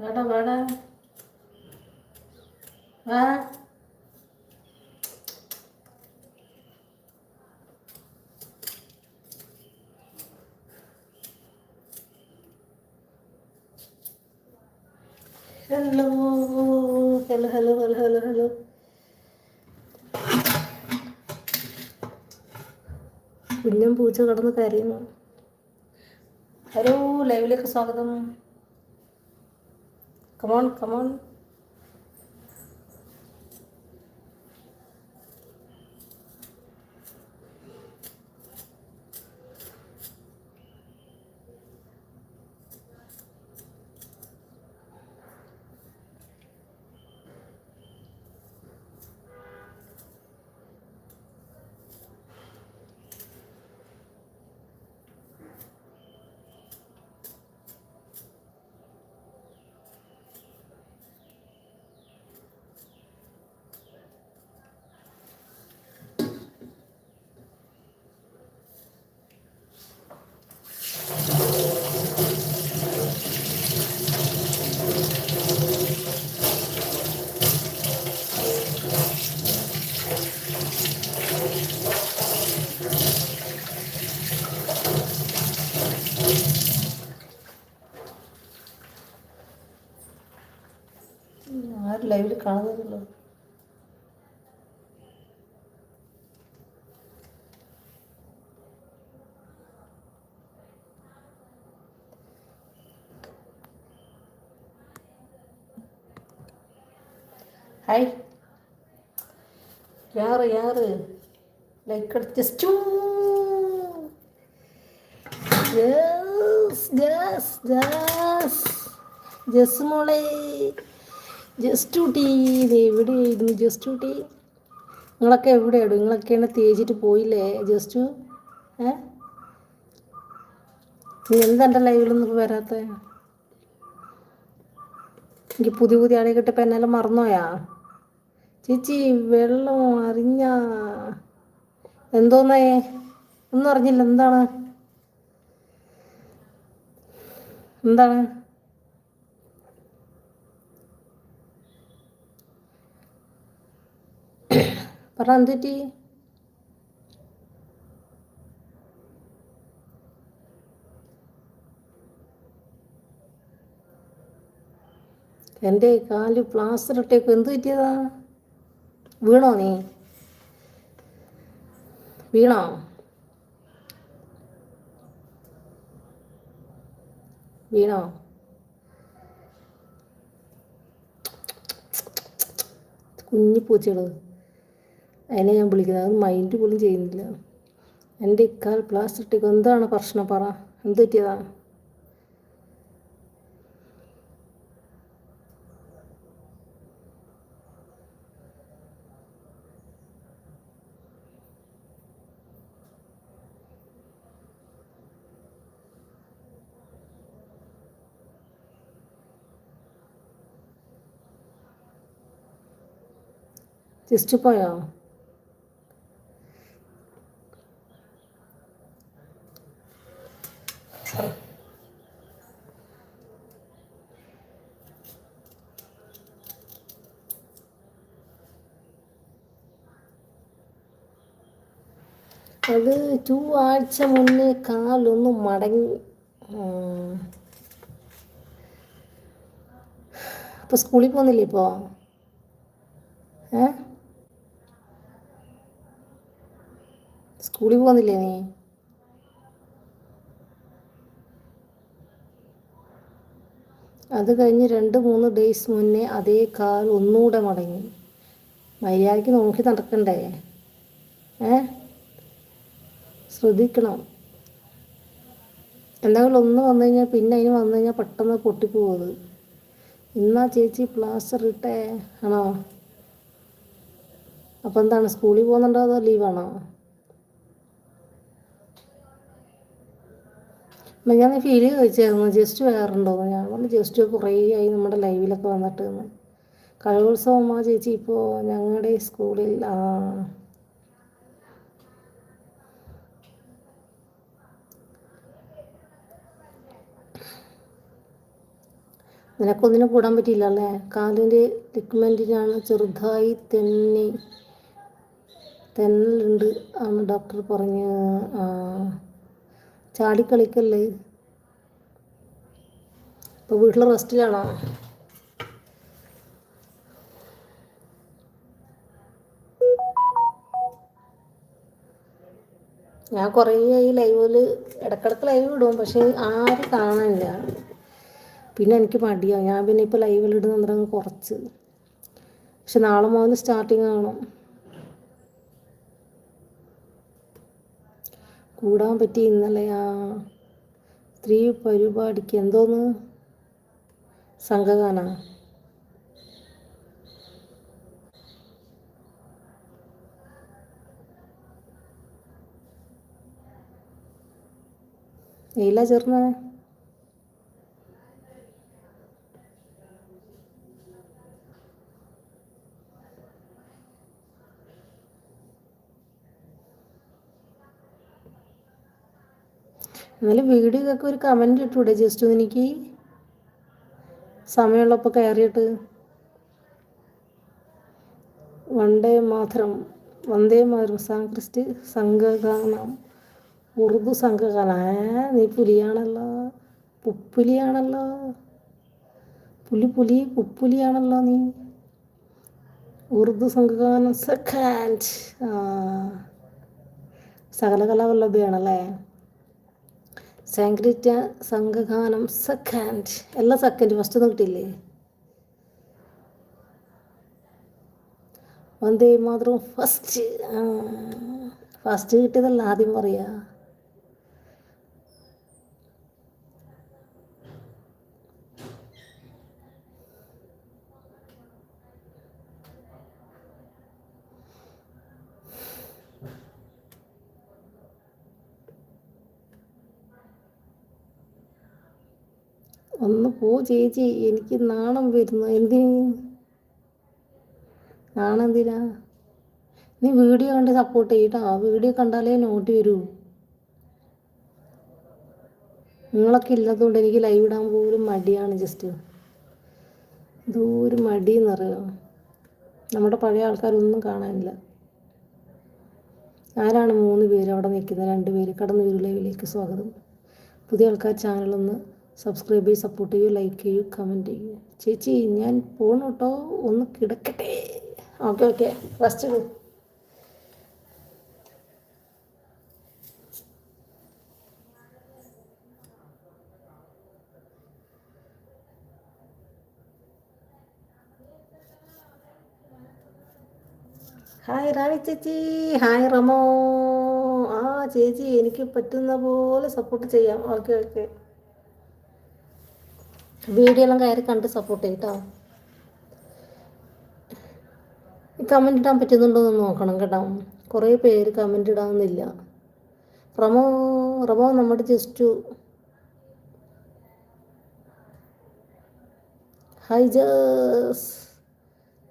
വാടാ വാടാ വാ hello hello hello hello hello hello. കുഞ്ഞും പൂച്ച കടന്ന് കരയുന്നു. ഹലോ ലൈവിലേക്ക് സ്വാഗതം. കമോൺ കമോൺ ആരും ലൈവിൽ കാണുന്നില്ലല്ലോ. ഹായ്. യാറ് യാറ്. ലൈക്ക് അടിച്ചു യെസ് യെസ് യെസ് ജസ് മോളെ. ജസ്റ്റ് കുട്ടി ഇത് എവിടെയായിരുന്നു ജസ്റ്റ് കുട്ടി നിങ്ങളൊക്കെ എവിടെയാണ് നിങ്ങളൊക്കെയാണ് തേച്ചിട്ട് പോയില്ലേ? ജസ്റ്റ് ഏ? നീ എന്താ എന്റെ ലൈവിലൊന്നും വരാത്ത? എനിക്ക് പുതിയ പുതിയ ആളെ കിട്ടപ്പോൾ എന്നാലും മറന്നോയാ ചേച്ചി വെള്ളം അറിഞ്ഞ? എന്തോന്നേ? ഒന്നും അറിഞ്ഞില്ല. എന്താണ്? എന്താണ്? പറ എന്തുറ്റി എന്റെ കാൽ പ്ലാസ്റ്റർ ഇട്ടേക്ക് എന്ത് പറ്റിയതാ? വീണോ നീ? വീണോ? വീണോ? കുഞ്ഞു പൂച്ചകൾ അതിനെ ഞാൻ വിളിക്കുന്നത്. അത് മൈൻഡ് പോലും ചെയ്യുന്നില്ല. എന്റെ ഇക്കാൽ പ്ലാസ്റ്റിക് എന്താണ് പ്രശ്നം പറ. എന്ത് പറ്റിയതാണ് ജസ്റ്റ് പോയോ? അത് ടു ആഴ്ച മുന്നേ കാലൊന്ന് മടങ്ങി അപ്പോൾ സ്കൂളിൽ പോകുന്നില്ലേ ഇപ്പോൾ ഏ? സ്കൂളിൽ പോകുന്നില്ലേ നീ? അത് കഴിഞ്ഞ് രണ്ട് മൂന്ന് ഡേയ്സ് മുന്നേ അതേ കാൽ ഒന്നുകൂടെ മടങ്ങി. മര്യാദയ്ക്ക് നോക്കി നടക്കണ്ടേ? ഏ? ശ്രദ്ധിക്കണം. എന്തെങ്കിലും ഒന്ന് വന്നു കഴിഞ്ഞാൽ പിന്നെ അതിന് വന്നു കഴിഞ്ഞാൽ പെട്ടെന്ന് പൊട്ടിപ്പോകുന്നത് ഇന്നാ ചേച്ചി പ്ലാസ്റ്റർ ഇട്ടേ ആണോ? അപ്പോൾ എന്താണ് സ്കൂളിൽ പോകുന്നുണ്ടോ അതോ ലീവാണോ അപ്പം ഞാൻ ഫീൽ ചോദിച്ചായിരുന്നു ജസ്റ്റ് വേറുണ്ടോ? ഞാൻ പറഞ്ഞു ജസ്റ്റ് കുറേ ആയി നമ്മുടെ ലൈവിലൊക്കെ വന്നിട്ട് എന്ന് ആ ചേച്ചി ഇപ്പോൾ ഞങ്ങളുടെ സ്കൂളിൽ ആ നിനക്കൊന്നിനും കൂടാൻ പറ്റിയില്ല അല്ലേ കാലിന്റെ ലിക്മെന്റിനാണ് ചെറുതായി തെന്നി തെന്നലുണ്ട് ആണ് ഡോക്ടർ പറഞ്ഞ്. ചാടിക്കളിക്കല്ലേ? ഇപ്പോൾ വീട്ടിൽ റെസ്റ്റിലാണോ? ഞാൻ കുറേ ഈ ലൈവിൽ ഇടക്കിടക്ക് ലൈവ് വിടും പക്ഷേ ആരും കാണാനില്ല പിന്നെ എനിക്ക് മടിയാണ് ഞാൻ പിന്നെ ഇപ്പോൾ ലൈവിൽ ഇടുന്ന കുറച്ച്. പക്ഷെ നാളെ മുതൽ സ്റ്റാർട്ടിങ് കാണും കൂടാൻ പറ്റി ഇന്നലെ ആ സ്ത്രീ പരിപാടിക്ക് എന്തോന്ന്? സംഘഗാന. നീല ചേർന്നേ? എന്നാലും വീഡിയോക്കൊക്കെ ഒരു കമന്റ് ഇട്ടൂടെ ജസ്റ്റ് ഒന്ന് എനിക്ക് സമയമുള്ളപ്പോൾ കയറിയിട്ട്. വണ്ടേ മാത്രം വന്ദേ മാതരം. സാങ്ക്രിസ്റ്റ് സംഘഗാനം ഉറുദു സംഘഗാനം. ഏ നീ പുലിയാണല്ലോ പുപ്പുലിയാണല്ലോ. പുലി പുലി പുപ്പുലിയാണല്ലോ നീ. ഉറുദു സംഘഗാനം സെക്കൻഡ് സകലകലാവല്ലഭയാണല്ലേ? സാങ്ക്രിറ്റ സംഘഗാനം സെക്കൻഡ് എല്ലാ സെക്കൻഡ് ഫസ്റ്റ് ഒന്നും കിട്ടിയില്ലേ? വന്ദേ മാത്രം ഫസ്റ്റ് ഫസ്റ്റ് കിട്ടിയതല്ല ആദ്യം പറയാ. ഒന്ന് പോ ചേച്ചി എനിക്ക് നാണം വരുന്നു. എന്തിന്? നാണം എന്തിനാ? നീ വീഡിയോ കണ്ട് സപ്പോർട്ട് ചെയ്യട്ടോ വീഡിയോ കണ്ടാലേ നോട്ട് വരൂ. നിങ്ങളൊക്കെ ഇല്ലാത്തതുകൊണ്ട് എനിക്ക് ലൈവ് ഇടാൻ പോലും മടിയാണ് ജസ്റ്റ് എന്തോ ഒരു മടി എന്നറിയാം നമ്മുടെ പഴയ ആൾക്കാരൊന്നും കാണാനില്ല. ആരാണ് മൂന്ന് പേര് അവിടെ നിൽക്കുന്നത്? രണ്ട് പേര് കടന്നു വരൂ സ്വാഗതം. പുതിയ ആൾക്കാർ ചാനലൊന്ന് സബ്സ്ക്രൈബ് ചെയ്ത് സപ്പോർട്ട് ചെയ്യൂ ലൈക്ക് ചെയ്യൂ കമന്റ് ചെയ്യൂ. ചേച്ചി ഞാൻ പോണു കേട്ടോ ഒന്ന് കിടക്കട്ടെ. Okay okay first hi Rani ചേച്ചി. ഹായ് റമോ. ആ ചേച്ചി എനിക്ക് പറ്റുന്ന പോലെ സപ്പോർട്ട് ചെയ്യാം. ഓക്കെ ഓക്കെ വീഡിയോ എല്ലാം കയറി കണ്ട് സപ്പോർട്ട് ചെയ്യട്ടോ. കമന്റ് ഇടാൻ പറ്റുന്നുണ്ടോ എന്ന് നോക്കണം കേട്ടോ. കുറേ പേര് കമന്റ് ഇടാമെന്നില്ല റമോ റമോ നമ്മുടെ ജസ്റ്റു ഹായ് ജസ്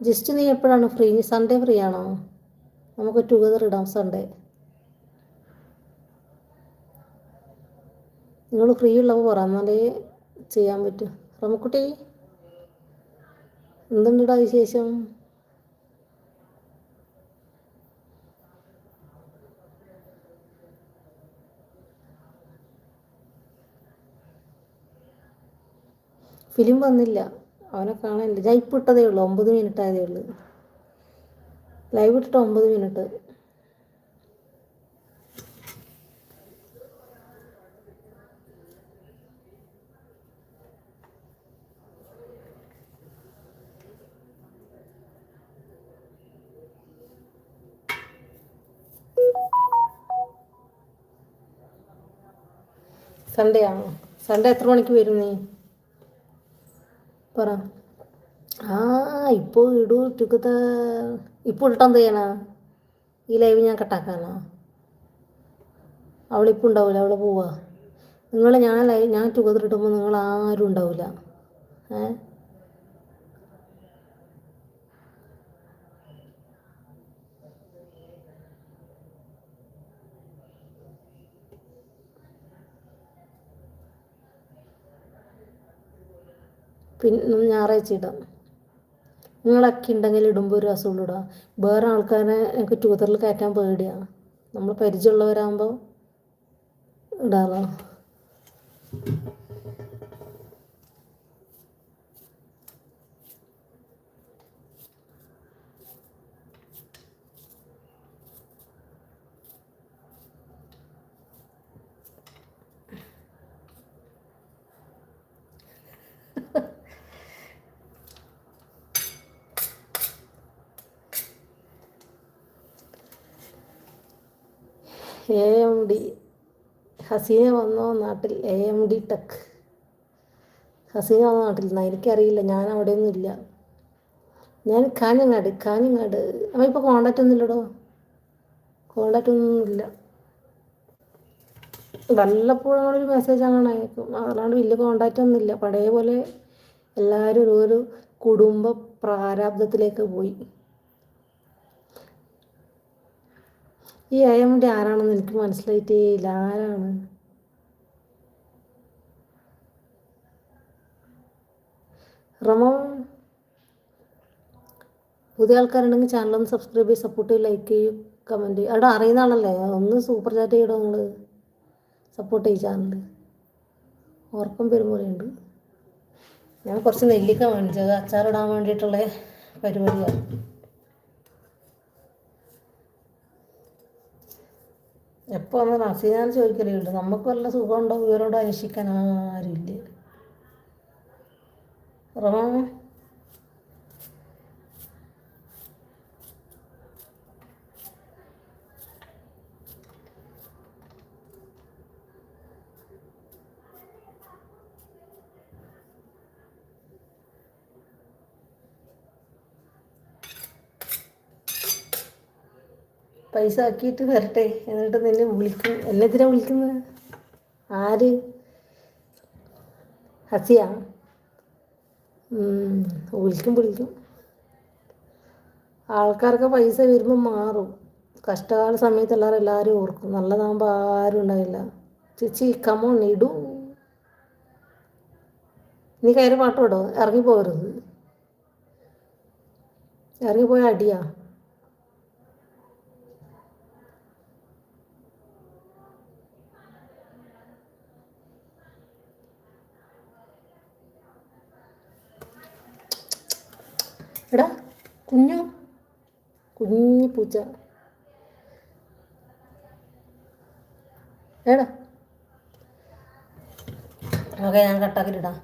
ജസ്റ്റ് നീ എപ്പോഴാണ് ഫ്രീ സൺഡേ ഫ്രീ ആണോ? നമുക്ക് ടുഗദർ ഇടാം സൺഡേ നിങ്ങൾ ഫ്രീ ഉള്ളപ്പോൾ പറ എന്നാലേ ചെയ്യാൻ പറ്റും. റമക്കുട്ടി എന്തുണ്ടടാ വിശേഷം? ഫിലിം വന്നില്ല. അവനെ കാണാനില്ല. ഞാൻ ഇട്ടതേ ഉള്ളൂ. ഒമ്പത് മിനിറ്റ് ആയതേ ഉള്ളൂ. ലൈവ് ഇട്ടിട്ട് ഒമ്പത് മിനിറ്റ് സൺഡേ ആണോ സൺഡേ എത്ര മണിക്ക് വരും നീ? പറ. ആ ഇപ്പോൾ ഇടൂ ടുക്കത്ത ഇപ്പോൾ ഇട്ടാൻ ചെയ്യാനാ ഈ ലൈവ് ഞാൻ കട്ടാക്കാനാ അവളിപ്പോൾ ഉണ്ടാവില്ല അവളെ പോവാ. നിങ്ങൾ ഞാൻ ലൈവ് ഞാൻ ടുഗദർ ഇട്ടുമ്പോൾ നിങ്ങൾ ആരും ഉണ്ടാവില്ല ഏ? പിന്നെ ഞായറാഴ്ച ഇടാം. നിങ്ങളൊക്കെ ഉണ്ടെങ്കിൽ ഇടുമ്പോൾ ഒരു അസുഖം ഇടാം വേറെ ആൾക്കാരെ എനിക്ക് ട്യൂതറിൽ കയറ്റാൻ പേടിയാണ് നമ്മൾ പരിചയമുള്ളവരാകുമ്പോൾ ഇടാറോ എ എം ഡി ഹസീന വന്നോ നാട്ടിൽ? A M D tech Haseena വന്നോ നാട്ടിൽ? നിന്നാണ് എനിക്കറിയില്ല. ഞാൻ അവിടെയൊന്നും ഇല്ല. ഞാൻ കാഞ്ഞങ്ങാട് കാഞ്ഞങ്ങാട്. അവ ഇപ്പോൾ കോണ്ടാക്റ്റ് ഒന്നും ഇല്ലടോ? കോണ്ടാക്റ്റ് ഒന്നും ഇല്ല. വല്ലപ്പോഴും ഒരു മെസ്സേജ് അങ്ങനെ അയക്കും. അല്ലാണ്ട് വലിയ കോണ്ടാക്റ്റ് ഒന്നും ഇല്ല. പഴയ പോലെ എല്ലാവരും ഒരു കുടുംബ പ്രാരാബ്ദത്തിലേക്ക് പോയി. ഈ അയമുണ്ടി ആരാണെന്ന് എനിക്ക് മനസ്സിലായിട്ടേ ഇല്ല. ആരാണ്? റമോ. പുതിയ ആൾക്കാരുണ്ടെങ്കിൽ ചാനലൊന്ന് സബ്സ്ക്രൈബ് ചെയ്യും സപ്പോർട്ട് ചെയ്യും ലൈക്ക് ചെയ്യും കമന്റ് ചെയ്യും. അവിടെ അറിയുന്ന ആളല്ലേ? ഒന്ന് സൂപ്പർ ചാറ്റ് ചെയ്യണം നിങ്ങൾ സപ്പോർട്ട് ചെയ്യും ചാനൽ ഓർക്കം പെരുമുറയുണ്ട് ഞാൻ കുറച്ച് നെല്ലിക്ക മേടിച്ചത് അച്ചാറിടാൻ വേണ്ടിയിട്ടുള്ള പരിപാടിയാണ് എപ്പോൾ വന്ന് ഞാൻ ചോദിക്കലുണ്ട്? നമുക്ക് വല്ല സുഖമുണ്ടോ? ഇവരോട് അന്വേഷിക്കാൻ ആരുമില്ല റമ പൈസ ആക്കിയിട്ട് വരട്ടെ. എന്നിട്ട് നിന്നെ വിളിക്കും. എന്നെതിനാ വിളിക്കുന്നത്? ആര്? ഹസിയ? വിളിക്കും വിളിക്കും. ആൾക്കാർക്ക് പൈസ വരുമ്പോൾ മാറും. കഷ്ടകാല സമയത്ത് എല്ലാവരും എല്ലാവരും ഓർക്കും. നല്ലതാകുമ്പോൾ ആരും ഉണ്ടാവില്ല. ചേച്ചി കമോൺ ഇടൂ. നീ കയറി പാട്ടോടോ ഇറങ്ങിപ്പോകരുത്. ഇറങ്ങിപ്പോയ അടിയാ. എടാ കുഞ്ഞു? കുഞ്ഞു പൂച്ച. എടാ. ഓക്കെ ഞാൻ കട്ടാക്കിലിടാം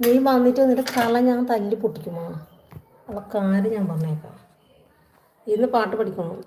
നീ വന്നിട്ട് നിന്റെ തല ഞാൻ തല്ലി പൊട്ടിക്കുമോ? അവ കാര്യം ഞാൻ പറഞ്ഞേക്കാം. ഇന്ന് പാട്ട് പഠിക്കണം.